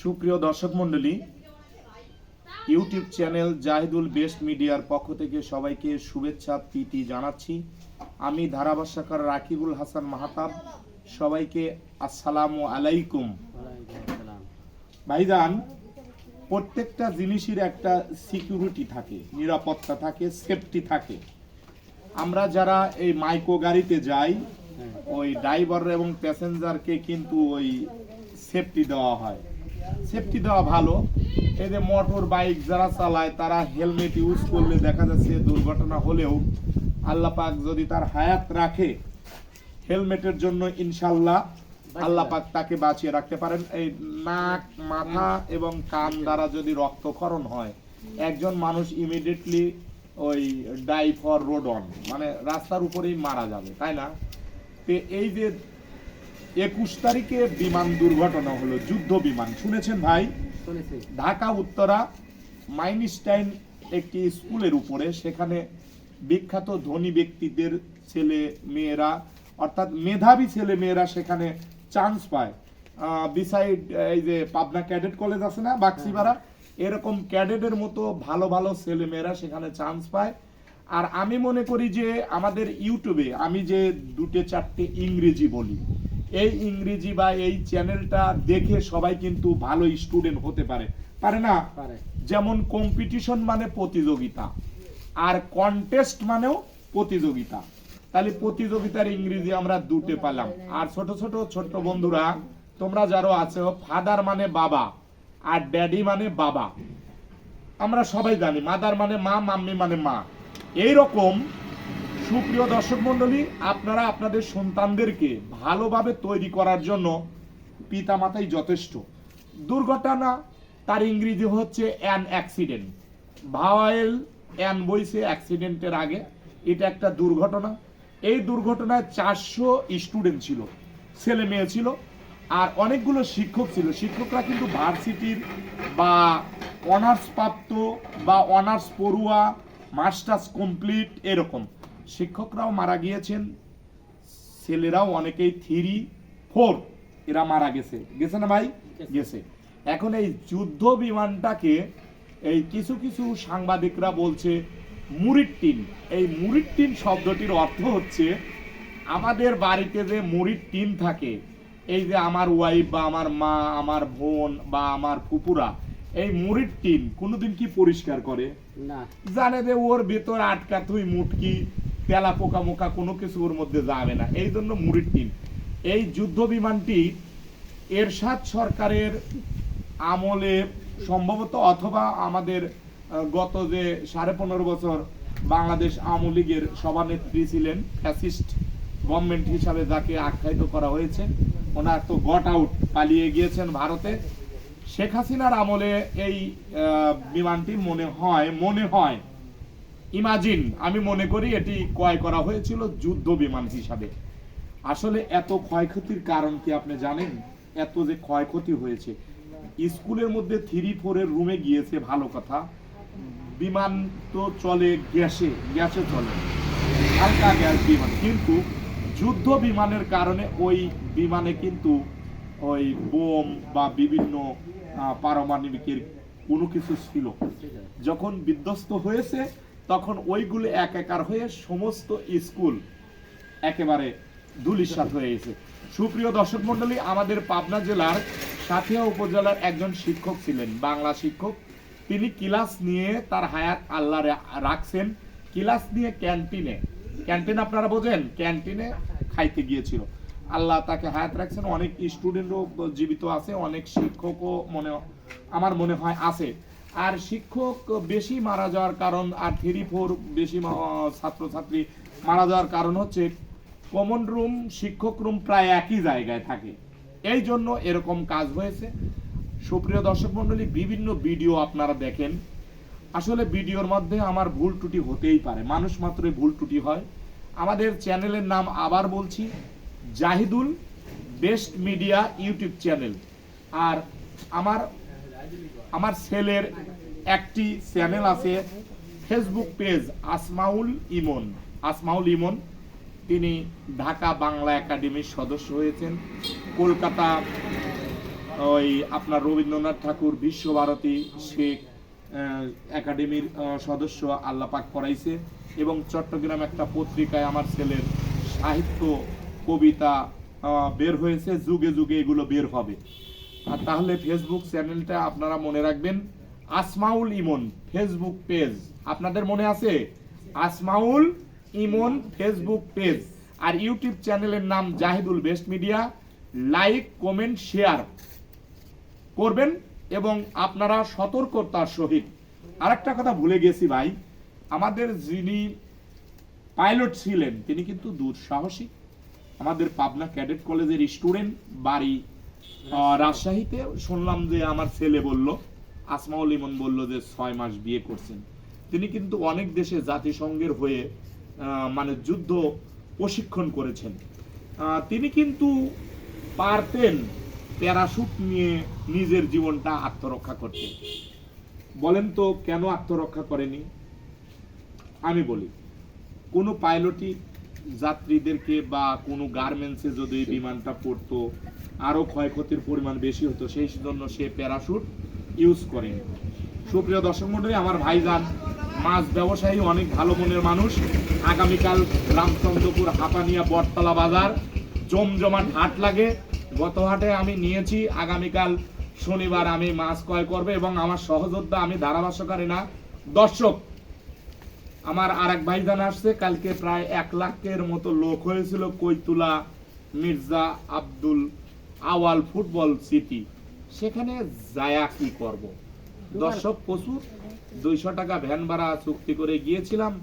সুপ্রিয় দর্শক মণ্ডলী ইউটিউব চ্যানেল জাহিদুল বেস্ট মিডিয়ার পক্ষ থেকে সবাইকে শুভেচ্ছা প্রীতি জানাচ্ছি। আমি ধারাভাষ্যকার রাকিবুল হাসান মাহাতাব। সবাইকে আসসালামু আলাইকুম। ভাইজান প্রত্যেকটা জিনিসের একটা সিকিউরিটি থাকে নিরাপত্তা থাকে সেফটি থাকে। আমরা যারা এই মাইক্রো গাড়িতে যাই ওই ড্রাইভার এবং প্যাসেঞ্জারকে কিন্তু ওই সেফটি দেওয়া হয়। সেফটি দেওয়া ভালো। এই যে মোটর বাইক যারা চালায়, তারা হেলমেট ইউজ করলে দেখা যাচ্ছে দুর্ঘটনা হলেও আল্লাহ পাক যদি তার হায়াত রাখে হেলমেটের জন্য ইনশাল্লাহ আল্লাহ পাক তাকে বাঁচিয়ে রাখতে পারেন। এই নাক, মাথা এবং কান দ্বারা যদি রক্তক্ষরণ হয়, একজন মানুষ ইমিডিয়েটলি ওই ডাই ফর রোড অন মানে রাস্তার উপরেই মারা যাবে, তাই না? এই যে একুশ তারিখে বিমান দুর্ঘটনা হলো যুদ্ধ বিমান। শুনেছেন ভাই? ঢাকা উত্তরা মাইনিস্টাইন একটি স্কুলের উপরে সেখানে বিখ্যাত ধনী ব্যক্তিদের ছেলে মেয়েরা অর্থাৎ মেধাবী ছেলে মেয়েরা সেখানে চান্স পায়। বিসাইড এই যে পাবনা ক্যাডেট কলেজ আছে না বাক্সিপাড়া এরকম ক্যাডেটের মতো ভালো ভালো ছেলে মেয়েরা সেখানে চান্স পায়। আর আমি মনে করি যে আমাদের ইউটিউবে আমি যে দুটো চারটে ইংরেজি বলি এই ইংরেজি বা এই চ্যানেলটা দেখে সবাই কিন্তু ভালো স্টুডেন্ট হতে পারে। পারে না? পারে। যেমন কম্পিটিশন মানে প্রতিযোগিতা আর কন্টেস্ট মানেও প্রতিযোগিতা। তাহলে প্রতিযোগিতার ইংরেজি আমরা দুটে পেলাম। আর ছোট ছোট ছোট বন্ধুরা তোমরা যারা আছো ফাদার মানে বাবা আর ড্যাডি মানে বাবা। আমরা সবাই জানি মাদার মানে মা মাম্মি মানে মা। এই রকম সুপ্রিয় দর্শক মণ্ডলী, আপনারা আপনাদের সন্তানদেরকে ভালোভাবে তৈরি করার জন্য পিতামাতাই যথেষ্ট। দুর্ঘটনা, তার ইংরেজি হচ্ছে অ্যান অ্যাক্সিডেন্ট ভাওয়াইল অ্যান বইছে অ্যাক্সিডেন্টের আগে। এটা একটা দুর্ঘটনা। এই দুর্ঘটনায় চারশো স্টুডেন্ট ছিল, ছেলে মেয়ে ছিল, আর অনেকগুলো শিক্ষক ছিল। শিক্ষকরা কিন্তু ভার্সিটির বা অনার্স প্রাপ্ত বা অনার্স পড়ুয়া, মাস্টার্স কমপ্লিট, এরকম। শিক্ষকরাও মারা গিয়েছেন ছেলেরাও অনেকেই থ্রি ফোর এরা মারা গেছে। গেছে না ভাই? গেছে। এখন এই যুদ্ধ বিমানটাকে এই কিছু কিছু সাংবাদিকরা বলছে মুড়ির টিন। এই মুড়ির টিন শব্দটির অর্থ হচ্ছে আমাদের বাড়িতে যে মুড়ির টিন থাকে এই যে আমার ওয়াইফ বা আমার মা আমার বোন বা আমার ফুপুরা এই মুড়ির টিন কোনোদিন কি পরিষ্কার করে? না। জানে যে ওর ভেতর আটকা তুই মুটকি তেলা পোকা মোকা কোনো কিছু ওর মধ্যে যাবে না। এই জন্য মুড়ির টিম এই যুদ্ধ বিমানটি এরশাদ সরকারের আমলে সম্ভবত অথবা আমাদের গত যে সাড়ে পনেরো বছর বাংলাদেশ আওয়ামী লীগের সভানেত্রী ছিলেন ফ্যাসিস্ট গভর্নমেন্ট হিসাবে যাকে আখ্যায়িত করা হয়েছে, ওনার তো গট আউট পালিয়ে গিয়েছেন ভারতে। শেখ হাসিনার আমলে এই বিমানটি মনে হয় মনে হয় ইমাজিন, আমি মনে করি এটি ক্রয় করা হয়েছিল যুদ্ধ বিমান হিসাবে। আসলে এত ক্ষয়ক্ষতির কারণ কি আপনি জানেন? এত যে ক্ষয়ক্ষতি হয়েছে। স্কুলের মধ্যে থ্রি ফোরের রুমে গিয়েছে, ভালো কথা। বিমান তো চলে গ্যাসে গ্যাসে চলে। হালকা গ্যাস বিমান। কিন্তু যুদ্ধ বিমানের কারণে ওই বিমানে কিন্তু ওই বোম বা বিভিন্ন পারমাণবিকের কোনো কিছু ছিল। যখন বিধ্বস্ত হয়েছে তখন ওইগুলো এক একার হয়ে সমস্ত স্কুল একেবারে ধুলিসাৎ হয়ে গেছে। সুপ্রিয় দর্শক মন্ডলী আমাদের পাবনা জেলার সাথিয়া উপজেলার একজন শিক্ষক ছিলেন, বাংলা শিক্ষক। তিনি ক্লাস নিয়ে তার হায়াত আল্লাহ রাখছেন। ক্লাস নিয়ে ক্যান্টিনে, ক্যান্টিন আপনারা বোঝেন? ক্যান্টিনে খাইতে গিয়েছিল। আল্লাহ তাকে হায়াত রাখছেন। অনেক স্টুডেন্টও জীবিত আছে, অনেক শিক্ষকও মনে আমার মনে হয় আছে। আর শিক্ষক বেশি মারা যাওয়ার কারণ আর থ্রি ফোর বেশি ছাত্রছাত্রী মারা যাওয়ার কারণ হচ্ছে কমন রুম শিক্ষক রুম প্রায় একই জায়গায় থাকে। এই জন্য এরকম কাজ হয়েছে। সুপ্রিয় দর্শক মণ্ডলী, বিভিন্ন ভিডিও আপনারা দেখেন। আসলে ভিডিওর মধ্যে আমার ভুল ত্রুটি হতেই পারে। মানুষ মাত্রই ভুল ত্রুটি হয়। আমাদের চ্যানেলের নাম আবার বলছি, Zahidul best media YouTube channel. আর আমার আমার ছেলের একটি চ্যানেল আছে ফেসবুক পেজ আসমাউল ইমন। আসমাউল ইমন, তিনি ঢাকা বাংলা একাডেমির সদস্য হয়েছেন। কলকাতা ওই আপনার রবীন্দ্রনাথ ঠাকুর, বিশ্বভারতী শেখ একাডেমির সদস্য আল্লাপাক করাইছে এবং চট্টগ্রাম একটা পত্রিকায় আমার ছেলের সাহিত্য, কবিতা বের হয়েছে। যুগে যুগে এগুলো বের হবে। আর তাহলে ফেসবুক চ্যানেলটা আপনারা মনে রাখবেন আসমাউল ইমন ফেসবুক পেজ আপনাদের মনে আছে? আসমাউল ইমন ফেসবুক পেজ আর ইউটিউব চ্যানেলের নাম Zahidul best media. Like comment share করবেন এবং আপনারা সতর্কতার সহিত। আরেকটা কথা ভুলে গেছি ভাই, আমাদের যিনি পাইলট ছিলেন, তিনি কিন্তু দুঃসাহসী আমাদের পাবনা ক্যাডেট কলেজের স্টুডেন্ট বাড়ি রাজশাহীতে শুনলাম যে আমার ছেলে বলল আসমাউল ইমন বলল যে ছয় মাস বিয়ে করছেন। তিনি কিন্তু অনেক দেশে জাতিসংঘের হয়ে মানে যুদ্ধ প্রশিক্ষণ করেছেন। তিনি কিন্তু পারতেন প্যারাশুট নিয়ে নিজের জীবনটা আত্মরক্ষা করতে। বলেন তো, কেন আত্মরক্ষা করেনি? আমি বলি, কোনো পাইলটই যাত্রীদেরকে বা কোনো গার্মেন্টসে যদি বিমানটা পড়তো আরও ক্ষয়ক্ষতির পরিমাণ বেশি হতো, সেই জন্য সে প্যারাশুট ইউজ করে। সুপ্রিয় দর্শক মন্ডলী আমার ভাইজান, মাছ ব্যবসায়ী, অনেক ভালো মনের মানুষ, আগামীকাল রামচন্দ্রপুর হাপানিয়া বটতলা বাজার, জমজমাট হাট লাগে। গত হাটে আমি নিয়েছি, আগামীকাল শনিবার আমি মাছ ক্রয় করবে এবং আমার সহযোদ্ধা, আমি ধারাভাষ্যকারী না। দর্শক, আমার আর এক ভাইজান আসছে, কালকে প্রায় এক লাখের মতো লোক হয়েছিল, কৈতুলা, মির্জা আব্দুল আওয়াল ফুটবল সিটি। সেখানে যায়া কি করব? দর্শক প্রচুর। দুইশো টাকা ভ্যান ভাড়া চুক্তি করে গিয়েছিলাম।